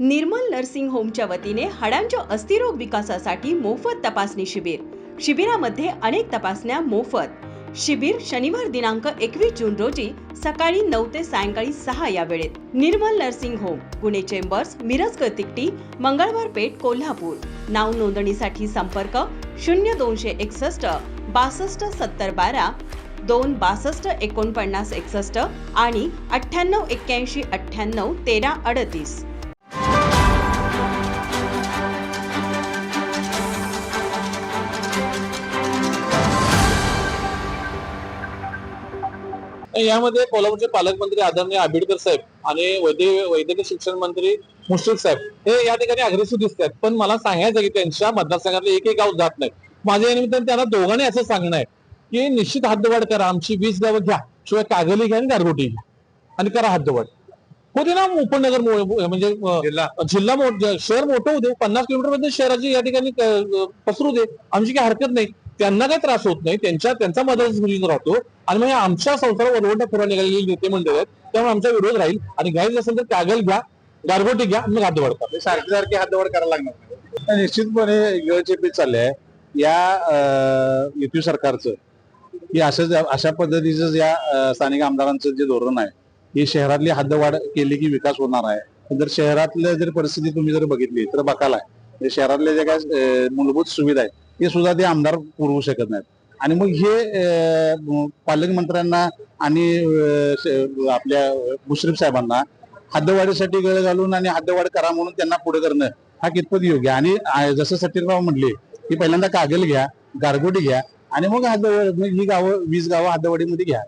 निर्मल nursing होमच्या वतीने हाडांच्या अस्थिरोग विकासासाठी मोफत तपासणी शिबिर. शिबिरामध्ये अनेक तपासण्या मोफत. शिबिर शनिवार दिनांक एकवीस जून रोजी सकाळी नऊ ते सायंकाळी सहा या वेळेत. Nirmal nursing home Pune chambers Miraj कतिकटी Mangalwar Peth Kolhapur. नाव नोंदणीसाठी संपर्क शून्य दोनशे एकसष्ट बासष्ट सत्तर बारा दोन बासष्ट एकोणपन्नास एकसष्ट आणि अठ्ठ्याण्णव एक्क्याऐंशी अठ्ठ्याण्णव तेरा अडतीस. यामध्ये कोल्हापूरचे पालकमंत्री आदरणीय आंबेडकर साहेब आणि वैद्य वैद्यकीय शिक्षण मंत्री मुश्रीफ साहेब हे या ठिकाणी अग्रेसिव्ह दिसत आहेत. पण मला सांगायचं की त्यांच्या मतदारसंघातले एकही गाव जात नाही माझ्या या निमित्ताने त्यांना दोघांनी असं सांगणं आहे की निश्चित हद्दवाढ करा. आमची वीस गावं घ्या. शिवाय कागली घ्या आणि गारगोटी घ्या. आणि करा हद्दवाढ. होते ना उपनगर म्हणजे जिल्हा. मोठ शहर मोठं होते पन्नास किलोमीटरमध्ये शहराची या ठिकाणी पसरू दे. आमची काही हरकत नाही. त्यांना काही त्रास होत नाही. त्यांच्या त्यांचा मतदारसंघ राहतो. आणि मग आमच्या संसारावर वरवंटा फिरवा निघालेली नेते मंडळ आहेत. त्यामुळे आमचा विरोध राहील. आणि घ्यायचं असेल तर कागल घ्या गारगोटी घ्या मग हद्दवाढ करा सारखी सारखी हातवड करायला लागणार निश्चितपणे पीठ चाललंय. या युती सरकारचं की असं अशा पद्धतीचं या स्थानिक आमदारांचं जे धोरण आहे ही शहरातली हद्दवाढ केली की विकास होणार आहे. पण जर शहरातल्या जर परिस्थिती तुम्ही जर बघितली तर बघायला आहे. शहरातल्या ज्या काय मूलभूत सुविधा आहेत हे सुद्धा ते आमदार पुरवू शकत नाहीत. आणि मग हे अं, पालकमंत्र्यांना आणि आपल्या मुश्रीफ साहेबांना हद्दवाढीसाठी गळ घालून आणि हद्दवाढ करा म्हणून त्यांना पुढे करणं हा कितपत योग्य आणि जसं सतीरराव म्हणले की पहिल्यांदा कागल घ्या गारगोटी घ्या आणि मग हद्दवाढ मग ही गावं वीस गावं हद्दवाडीमध्ये घ्या.